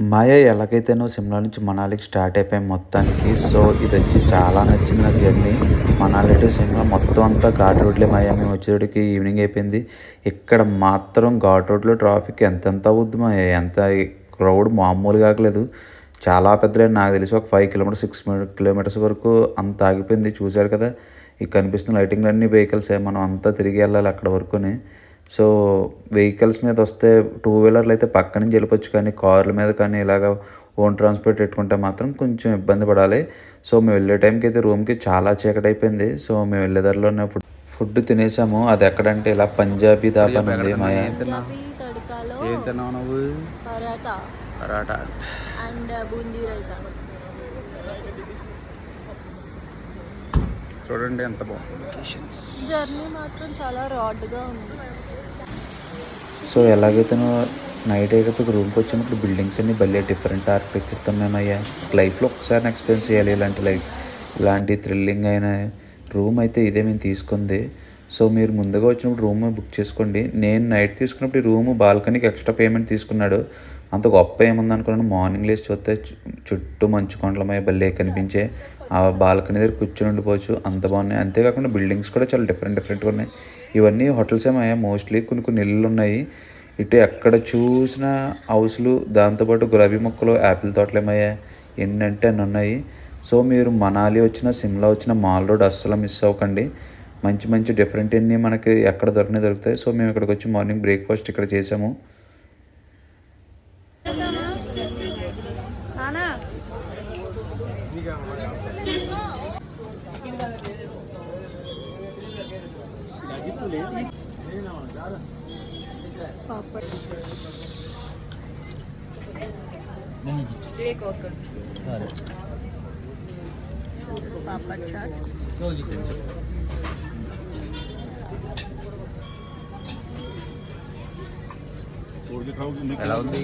మాయ ఎలాగైతేనో సిమ్లా నుంచి మనాలికి స్టార్ట్ అయిపోయాం మొత్తానికి. సో ఇది వచ్చి చాలా నచ్చింది నాకు జర్నీ. మనాలి టు సిమ్లా మొత్తం అంతా ఘాట్ రోడ్లే మాయా. మేము వచ్చేటికి ఈవినింగ్ అయిపోయింది. ఇక్కడ మాత్రం ఘాట్ రోడ్లో ట్రాఫిక్ ఎంతెంత అవుద్ది మా ఎంత క్రౌడ్ మామూలుగా కాకలేదు. చాలా పెద్ద నాకు తెలిసి ఒక ఫైవ్ కిలోమీటర్స్ సిక్స్ కిలోమీటర్స్ వరకు అంత ఆగిపోయింది. చూశారు కదా? ఈ కనిపిస్తున్న లైటింగ్ అన్ని వెహికల్సే మనం అంతా తిరిగి వెళ్ళాలి అక్కడ వరకుని. సో వెహికల్స్ మీద వస్తే టూ వీలర్లు అయితే పక్క నుంచి వెళ్ళిపోవచ్చు కానీ కార్ల మీద కానీ ఇలాగ ఓన్ ట్రాన్స్పోర్ట్ పెట్టుకుంటే మాత్రం కొంచెం ఇబ్బంది పడాలి. సో మేము వెళ్ళే టైంకి అయితే రూమ్కి చాలా చీకటి అయిపోయింది సో మేము వెళ్ళేదారిలోనే ఫుడ్ ఫుడ్ తినేసాము. అది ఎక్కడంటే ఇలా పంజాబీ దాబా ఉంది రైతా. చూడండి ఎంత బాగుంది జర్నీ మాత్రం చాలా రాడ్గా ఉంది. సో ఎలాగైతేనో నైట్ అయ్యేటప్పుడు రూమ్కి వచ్చినప్పుడు బిల్డింగ్స్ అన్ని భలే డిఫరెంట్ ఆర్కిటెక్చర్తో అయ్యా. లైఫ్లో ఒకసారి ఎక్స్పీరియన్స్ చేయాలి ఇలాంటి లైఫ్ ఇలాంటి థ్రిల్లింగ్ అయిన రూమ్ అయితే ఇదే మేము తీసుకుంది. సో మీరు ముందుగా వచ్చినప్పుడు రూమ్ బుక్ చేసుకోండి. నేను నైట్ తీసుకున్నప్పుడు ఈ రూమ్ బాల్కనీకి ఎక్స్ట్రా పేమెంట్ తీసుకున్నాడు. అంత గొప్ప ఏముందనుకున్నాను. మార్నింగ్ లేచి చూస్తే చుట్టూ మంచు కొండలమై భలే కనిపించే ఆ బాల్కనీ దగ్గర కూర్చొని ఉండిపోవచ్చు. అంత బాగున్నాయి. అంతేకాకుండా బిల్డింగ్స్ కూడా చాలా డిఫరెంట్ డిఫరెంట్గా ఉన్నాయి. ఇవన్నీ హోటల్స్ ఏమయ్యా మోస్ట్లీ కొన్ని కొన్ని ఇళ్ళు ఉన్నాయి. ఇటు ఎక్కడ చూసిన హౌస్లు దాంతోపాటు గులాబీ మొక్కలు యాపిల్ తోటలు ఏమయ్యా ఎన్ని అంటే అన్నీ ఉన్నాయి. సో మీరు మనాలి వచ్చిన సిమ్లా వచ్చిన మాల్ రోడ్ అస్సలు మిస్ అవ్వకండి. మంచి మంచి డిఫరెంట్ అన్నీ మనకి ఎక్కడ దొరికినా దొరుకుతాయి. సో మేము ఇక్కడికి వచ్చి మార్నింగ్ బ్రేక్ఫాస్ట్ ఇక్కడ చేసాము. పాపడ్ సరే This is papad chaat. ఎలా ఉంది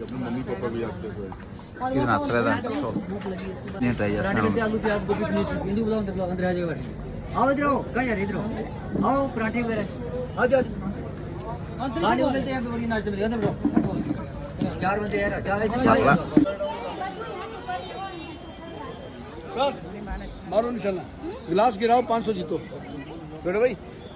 कि अपने मम्मी पापा भी आपके हुए ये नाच रहा था चलो नहीं था यार पराठे आलू प्याज गोभी पनीर भिंडी बुलाओ अंदर अंदर आ जाओ बैठ आओ इधर आओ क्या यार इधर आओ आओ पराठे वगैरह आ जाओ आने वाले तो यहाँ पे बड़ी नाश्ते में अंदर बैठो चार बंदे यार चार सर मारो निशाना गिलास गिराओ पाँच सौ जीतो बेटा भाई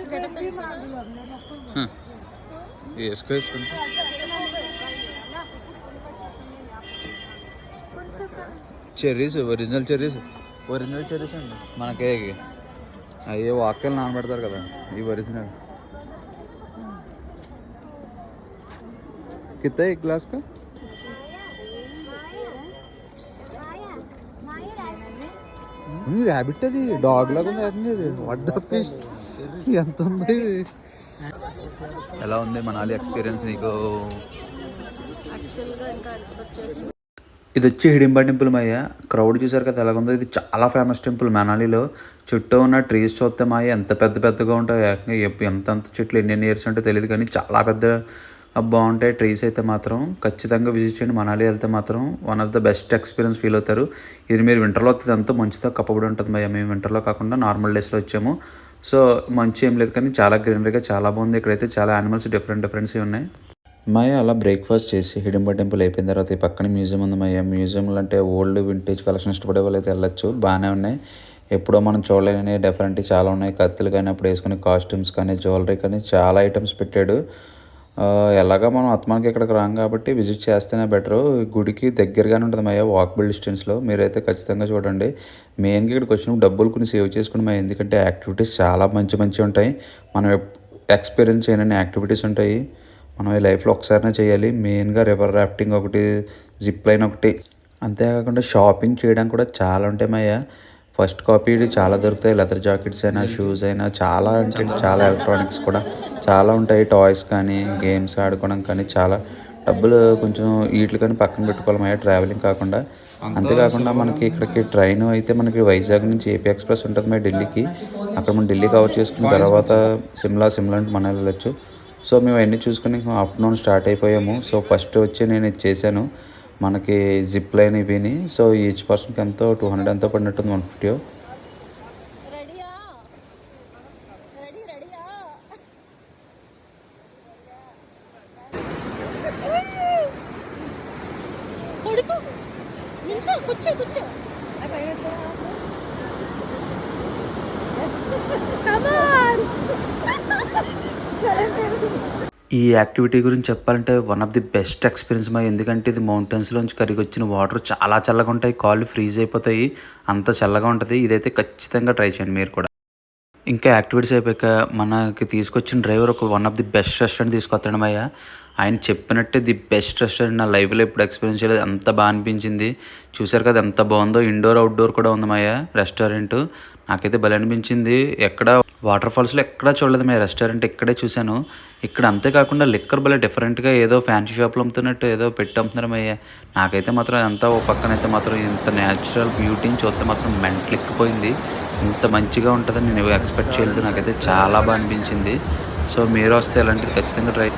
స్ట్రాబెరీసా వేసుకో వేసుకుంటా cherries original cherries original cherries అండి మనకే అయ్యే వాక్యాలు నానబెడతారు కదా ఇవి ఒరిజినల్ कितना एक ग्लास ర్యాబిట్ అది. డాగ్ లాగా ఉంది వాట్ ద ఫిష్ ఎంత ఉంది ఇది? ఎలా ఉంది మనాలి ఎక్స్పీరియన్స్ నీకు? యాక్చువల్గా ఇంకా ఎక్స్పెక్ట్ చేసి ఇది వచ్చి హిడింబా టెంపుల్ మాయ క్రౌడ్ చూసారు కదా ఎలాగుందో? ఇది చాలా ఫేమస్ టెంపుల్ మనాలిలో. చుట్టూ ఉన్న ట్రీస్ చూస్తే మాయ ఎంత పెద్ద పెద్దగా ఉంటాయి ఎంత అంత చెట్లు ఎన్ని ఎన్ని ఇయర్స్ ఉంటే తెలియదు కానీ చాలా పెద్ద బాగుంటాయి ట్రీస్ అయితే మాత్రం. ఖచ్చితంగా విజిట్ చేయండి. మనాలి వెళ్తే మాత్రం one of the best experience feel అవుతారు. ఇది మీరు వింటర్లో వస్తుంది అంతా మంచుతో కప్పబడి ఉంటుంది భయ్య. మేము వింటర్లో కాకుండా నార్మల్ డేస్లో వచ్చాము. సో మంచి ఏం లేదు కానీ చాలా గ్రీనరీగా చాలా బాగుంది. ఇక్కడైతే చాలా యానిమల్స్ డిఫరెంట్ డిఫరెంట్స్ ఉన్నాయి. మయ అలా బ్రేక్ఫాస్ట్ చేసి హిడింబ టెంపుల్ అయిపోయిన తర్వాత ఈ పక్కన మ్యూజియం ఉంది మయ మ్యూజియంలు అంటే ఓల్డ్ వింటేజ్ కలెక్షన్ ఇష్టపడే వాళ్ళు అయితే వెళ్ళొచ్చు. బాగానే ఉన్నాయి. ఎప్పుడో మనం చూడలేని డిఫరెంట్ చాలా ఉన్నాయి. కత్తులు కానీ అప్పుడు వేసుకునే కాస్ట్యూమ్స్ కానీ జ్యువెలరీ కానీ చాలా ఐటమ్స్ పెట్టాడు. ఎలాగా మనం ఆత్మానికి ఇక్కడికి రాం కాబట్టి విజిట్ చేస్తేనే బెటరు. గుడికి దగ్గరగానే ఉంటుంది మయ్య వాకబుల్ డిస్టెన్స్లో. మీరైతే ఖచ్చితంగా చూడండి. మెయిన్గా ఇక్కడికి వచ్చినప్పుడు డబ్బులు కొన్ని సేవ్ చేసుకుని మా ఎందుకంటే యాక్టివిటీస్ చాలా మంచి మంచి ఉంటాయి. మనం ఎక్స్పీరియన్స్ చేయని యాక్టివిటీస్ ఉంటాయి. మనం ఈ లైఫ్లో ఒకసారినే చేయాలి. మెయిన్గా రివర్ రాఫ్టింగ్ ఒకటి జిప్ లైన్ ఒకటి. అంతేకాకుండా షాపింగ్ చేయడానికి కూడా చాలా ఉంటాయి మయ్య. ఫస్ట్ కాపీ చాలా దొరుకుతాయి. లెదర్ జాకెట్స్ అయినా షూస్ అయినా చాలా అంటే చాలా ఎలక్ట్రానిక్స్ కూడా చాలా ఉంటాయి. టాయ్స్ కానీ గేమ్స్ ఆడుకోవడం కానీ చాలా డబ్బులు కొంచెం వీటికి కానీ పక్కన పెట్టుకోవాలి. ట్రావెలింగ్ కాకుండా. అంతేకాకుండా మనకి ఇక్కడికి ట్రైన్ అయితే మనకి వైజాగ్ నుంచి ఏపీ ఎక్స్ప్రెస్ ఉంటుంది మరి ఢిల్లీకి. అక్కడ మనం ఢిల్లీ కవర్ చేసుకున్న తర్వాత సిమ్లా సిమ్లా అంటే మనం వెళ్ళొచ్చు. సో మేము అన్నీ చూసుకుని ఆఫ్టర్నూన్ స్టార్ట్ అయిపోయాము. సో ఫస్ట్ వచ్చి నేను ఇది చేశాను. మనకి జిప్ లైన్ ఇవిని సో ఈచ్ పర్సన్కి ఎంతో టూ హండ్రెడ్ ఎంతో పడినట్టుంది వన్ ఫిఫ్టీ రెడీయా? రెడీ ఈ యాక్టివిటీ గురించి చెప్పాలంటే one of the best experience మా. ఎందుకంటే ఇది మౌంటైన్స్లోంచి కరిగి వచ్చిన వాటర్ చాలా చల్లగా ఉంటాయి. కాళ్ళు ఫ్రీజ్ అయిపోతాయి. అంత చల్లగా ఉంటుంది. ఇదైతే ఖచ్చితంగా ట్రై చేయండి మీరు కూడా. ఇంకా యాక్టివిటీస్ అయిపోయాక మనకి తీసుకొచ్చిన డ్రైవర్ ఒక one of the best restaurant తీసుకొస్తాడు అయ్యా ఆయన చెప్పినట్టే ది బెస్ట్ రెస్టారెంట్ నా లైఫ్లో ఎప్పుడు ఎక్స్పీరియన్స్ చేయలేదు. అంత బాగా అనిపించింది. చూసారు కదా ఎంత బాగుందో. ఇండోర్ అవుట్డోర్ కూడా ఉంది మాయా రెస్టారెంట్ నాకైతే భలే అనిపించింది. ఎక్కడ వాటర్ ఫాల్స్లో ఎక్కడా చూడలేదు మేము. రెస్టారెంట్ ఇక్కడే చూశాను. ఇక్కడ అంతేకాకుండా లిక్కర్ భలే డిఫరెంట్గా ఏదో ఫ్యాన్సీ షాప్లో అమ్ముతున్నట్టు ఏదో పెట్టి అమ్ముతున్నారు అయ్యా. నాకైతే మాత్రం అంతా ఓ పక్కనైతే మాత్రం ఇంత న్యాచురల్ బ్యూటీని చూస్తే మాత్రం మెంట్లెక్కిపోయింది. ఇంత మంచిగా ఉంటుందని నేను ఎక్స్పెక్ట్ చేయలేదు. నాకైతే చాలా బాగా అనిపించింది. సో మీరు వస్తే ఇలాంటివి ఖచ్చితంగా ట్రై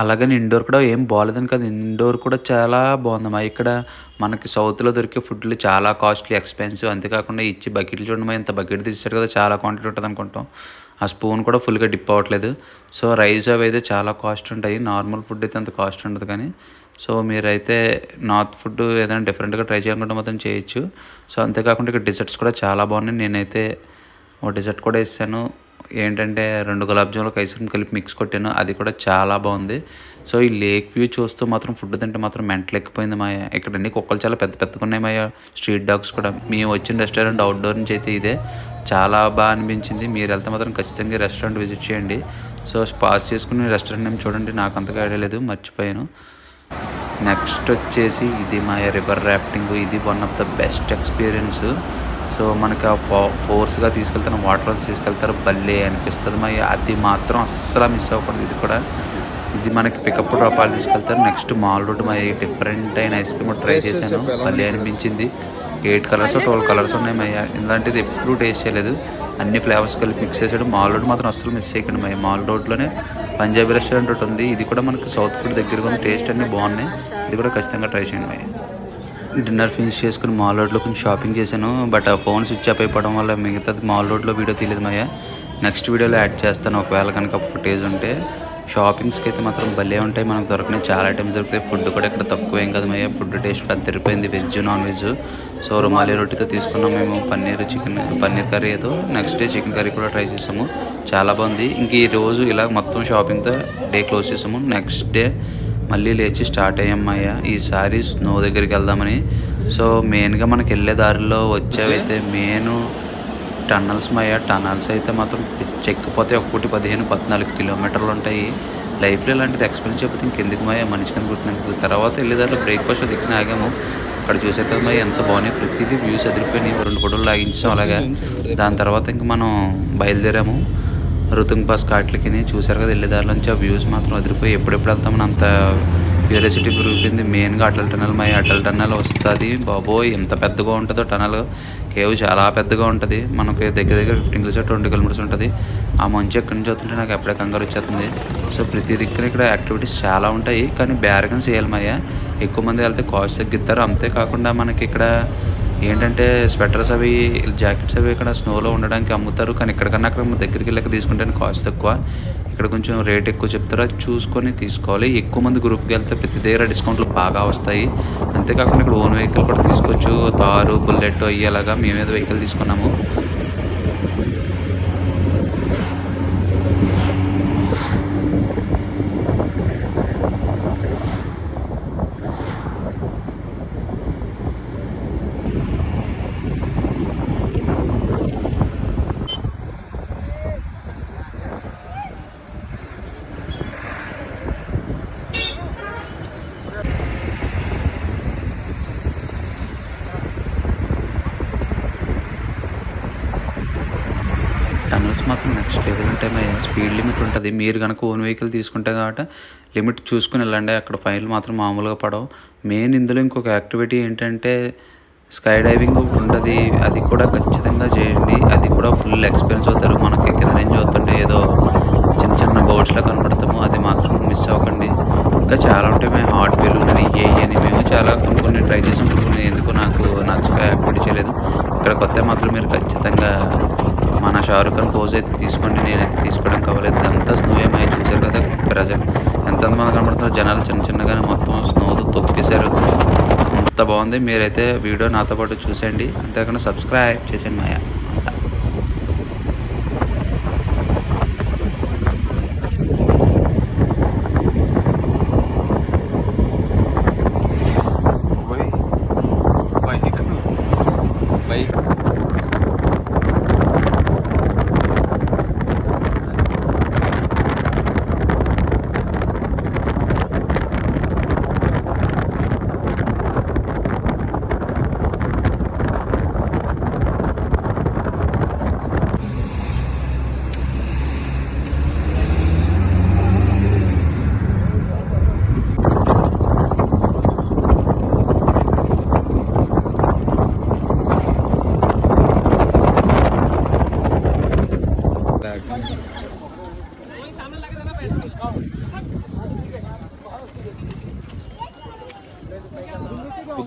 అలాగని ఇండోర్ కూడా ఏం బాగాలేదని కాదు. ఇండోర్ కూడా చాలా బాగుందమ్మా. ఇక్కడ మనకి సౌత్లో దొరికే ఫుడ్లు చాలా కాస్ట్లీ ఎక్స్పెన్సివ్. అంతేకాకుండా ఇచ్చి బకెట్లు చూడడం ఇంత బకెట్ తీసాడు కదా చాలా క్వాంటిటీ ఉంటుంది అనుకుంటాం. ఆ స్పూన్ కూడా ఫుల్గా డిప్ అవ్వట్లేదు. సో రైస్ అవి అయితే చాలా కాస్ట్ ఉంటాయి. నార్మల్ ఫుడ్ అయితే అంత కాస్ట్ ఉండదు కానీ. సో మీరైతే నార్త్ ఫుడ్ ఏదైనా డిఫరెంట్గా ట్రై చేయాలనుకుంటే మాత్రం చేయొచ్చు. సో అంతేకాకుండా ఇక్కడ డిజర్ట్స్ కూడా చాలా బాగున్నాయి. నేనైతే ఓ డిజర్ట్ కూడా ఇస్తాను ఏంటంటే రెండు గులాబ్ జాములకు ఐస్ క్రీమ్ కలిపి మిక్స్ కొట్టాను అది కూడా చాలా బాగుంది. సో ఈ లేక్ వ్యూ చూస్తూ మాత్రం ఫుడ్ తింటే మాత్రం మెంటల్ ఎక్కిపోయింది మాయ. ఇక్కడ అన్ని కుక్కలు చాలా పెద్ద పెద్దగా ఉన్నాయి మా స్ట్రీట్ డాగ్స్ కూడా. మేము వచ్చిన రెస్టారెంట్ అవుట్డోర్ నుంచి అయితే ఇదే. చాలా బాగా అనిపించింది. మీరు వెళ్తే మాత్రం ఖచ్చితంగా ఈ రెస్టారెంట్ విజిట్ చేయండి. సో పాస్ చేసుకుని రెస్టారెంట్ నేమ్ చూడండి నాకు అంతగా ఐడియా లేదు మర్చిపోయాను. నెక్స్ట్ వచ్చేసి ఇది మా రివర్ రాఫ్టింగ్. ఇది one of the best experience so మనకి ఆ ఫో ఫోర్స్గా తీసుకెళ్తాను వాటర్ తీసుకెళ్తారు. భలే అనిపిస్తుంది. మా అది మాత్రం అస్సలు మిస్ అవ్వకూడదు ఇది కూడా. ఇది మనకి పికప్ డ్రాపాలు తీసుకెళ్తారు. నెక్స్ట్ మాల్ రోడ్ మా డిఫరెంట్ అయిన ఐస్ క్రీమ్ ట్రై చేశాను. భలే అనిపించింది. ఎయిట్ కలర్స్ ట్వెల్వ్ కలర్స్ ఉన్నాయి మయ్య ఇలాంటిది ఎప్పుడూ టేస్ట్ చేయలేదు. అన్ని ఫ్లేవర్స్ కలిపి మిక్స్ చేసాడు మాల్ రోడ్ మాత్రం అస్సలు మిస్ చేయకండి మయ్య మాల్ రోడ్లోనే పంజాబీ రెస్టారెంట్ ఒకటి ఉంది. ఇది కూడా మనకి సౌత్ ఫుడ్ దగ్గరగా టేస్ట్ అన్నీ బాగున్నాయి. ఇది కూడా ఖచ్చితంగా ట్రై చేయండి మయ్య డిన్నర్ ఫినిష్ చేసుకుని మాల్ రోడ్లో కొంచెం షాపింగ్ చేశాను. బట్ ఆ ఫోన్ స్విచ్ ఆఫ్ అయిపోవడం వల్ల మిగతాది మాల్ రోడ్లో వీడియో తీయలేదు మయ్య. నెక్స్ట్ వీడియోలో యాడ్ చేస్తాను. ఒకవేళ కనుక ఫుటేజ్ ఉంటే షాపింగ్స్కి అయితే మాత్రం భలే ఉంటాయి. మనకు దొరకనే చాలా ఐటమ్స్ దొరుకుతాయి. ఫుడ్ కూడా ఇక్కడ తక్కువ ఏం కదా మయ్య. ఫుడ్ టేస్ట్ అది తెరిపోయింది వెజ్ నాన్ వెజ్. సో రుమాలి రొట్టెతో తీసుకున్నాం మేము. పన్నీర్ చికెన్ పన్నీర్ కర్రీ ఏదో. నెక్స్ట్ డే చికెన్ కర్రీ కూడా ట్రై చేసాము. చాలా బాగుంది. ఇంక ఈ రోజు ఇలా మొత్తం షాపింగ్తో డే క్లోజ్ చేసాము. నెక్స్ట్ డే మళ్ళీ లేచి స్టార్ట్ అయ్యామయ్య ఈసారి స్నో దగ్గరికి వెళ్దామని. సో మెయిన్గా మనకి వెళ్ళే దారిలో వచ్చేవైతే మెయిన్ టన్నల్స్ మయ్యా టన్నల్స్ అయితే మాత్రం చెక్కిపోతే ఒక్కటి పదిహేను పద్నాలుగు కిలోమీటర్లు ఉంటాయి. లైఫ్లో ఇలాంటిది ఎక్స్పీరియన్స్ చెప్పితే ఇంకెందుకు మయ్య మనిషికి కింద తర్వాత వెళ్ళేదారిలో బ్రేక్ఫాస్ట్ దిక్కున ఆగాము. అక్కడ చూసే కదా ఎంత బాగున్నాయి. ప్రతిదీ వ్యూస్ ఎదిరిపోయినాయి. రెండు ఫోటోలు లాగించాం అలాగా. దాని తర్వాత ఇంక మనం బయలుదేరాము. రుతుంగ్ పాస్ కాట్లకి చూసారు కదా వెళ్ళేదారిలో నుంచి ఆ వ్యూస్ మాత్రం అదిరిపోయి ఎప్పుడెప్పుడు వెళ్తామని అంత క్యూరియాసిటీ పెరుగుతుంది మెయిన్గా అటల్ టనల్ మై అటల్ టనల్ వస్తుంది. బాబోయ్ ఎంత పెద్దగా ఉంటుందో టనల్. కేవ్ చాలా పెద్దగా ఉంటుంది. మనకి దగ్గర దగ్గర ఫిఫ్టీన్ కిలోమీటర్స్ ట్వంటీ కిలోమీటర్స్ ఉంటుంది. ఆ మంచి ఎక్కడి నుంచి వస్తుంటే నాకు ఎప్పుడే కంగారు వచ్చేస్తుంది. సో ప్రతి దగ్గర ఇక్కడ యాక్టివిటీస్ చాలా ఉంటాయి. కానీ బ్యారగన్స్ చేయాలి మయ్య ఎక్కువ మంది వెళ్తే కాస్ట్ తగ్గిస్తారు. అంతేకాకుండా మనకి ఇక్కడ ఏంటంటే స్వెటర్స్ అవి జాకెట్స్ అవి ఇక్కడ స్నోలో ఉండడానికి అమ్ముతారు. కానీ ఇక్కడికన్నా అక్కడ దగ్గరికి వెళ్ళక తీసుకుంటే కాస్ట్ తక్కువ. ఇక్కడ కొంచెం రేట్ ఎక్కువ చెప్తారా. చూసుకొని తీసుకోవాలి. ఎక్కువ మంది గ్రూప్కి వెళ్తే ప్రతి దగ్గర డిస్కౌంట్లు బాగా వస్తాయి. అంతేకాకుండా ఇక్కడ ఓన్ వెహికల్ కూడా తీసుకోవచ్చు. తారు బుల్లెట్ అయ్యేలాగా మేమేదో వెహికల్ తీసుకున్నాము టనల్స్ మాత్రం నెక్స్ట్ లెవెల్ ఉంటాయి స్పీడ్ లిమిట్ ఉంటుంది. మీరు కనుక ఓన్ వెహికల్ తీసుకుంటే కాబట్టి లిమిట్ చూసుకుని వెళ్ళండి. అక్కడ ఫైన్లు మాత్రం మామూలుగా పడవు. మెయిన్ ఇందులో ఇంకొక యాక్టివిటీ ఏంటంటే స్కై డైవింగ్ ఒకటి ఉంటుంది. అది కూడా ఖచ్చితంగా చేయండి. అది కూడా ఫుల్ ఎక్స్పీరియన్స్ అవుతారు. మనకి కింద నుంచి చూస్తుంటే ఏదో చిన్న చిన్న బోట్స్లో కనపడతాము. అది మాత్రం మిస్ అవ్వకండి. ఇంకా చాలా ఉంటాయి మేము హాట్ బెలూన్ అని ఏ అని. మేము చాలా కొన్ని కొన్ని ట్రై చేసాం. కొన్ని ఎందుకు నాకు నచ్చక యాక్టివిటీ చేయలేదు. ఇక్కడ కొత్త మాత్రం మీరు ఖచ్చితంగా మన షారుఖ్ ఖాన్ పోజ్ అయితే తీసుకోండి నేనైతే తీసుకోవడం కావలేదు అంతా స్నో ఏమై చూశారు కదా ప్రజలు. ఎంత మంది కనబడుతున్నారు జనాలు చిన్న చిన్నగానే మొత్తం స్నోతో తొక్కేశారు. అంత బాగుంది? మీరైతే వీడియో నాతో పాటు చూసేయండి. అంతేకాకుండా సబ్స్క్రైబ్ చేసేయండి మాయా.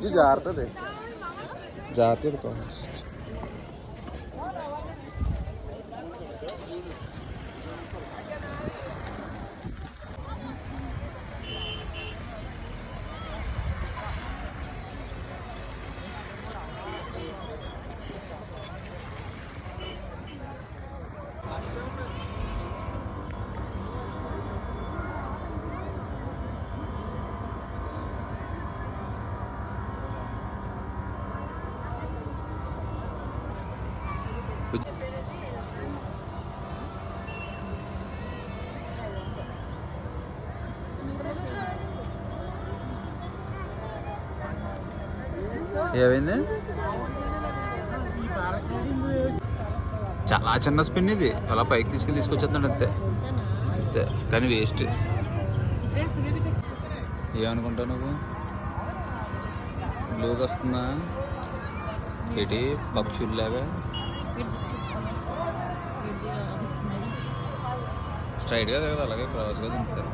ਜਾ ਰਹੇ ਤੇ ਜਾ ਰਹੇ ఏమైంది? చాలా చిన్న స్పిన్ ఇది. అలా పైకి తీసుకెళ్ళి తీసుకొచ్చేస్తాడు అంతే. అంతే. కానీ వేస్ట్ ఏమనుకుంటావు నువ్వు? బ్లూజ్ వస్తుందా? ఏంటి? పక్షుల్లాగా స్ట్రైట్గా తగ్గదు అలాగే క్రాస్గా తింటారు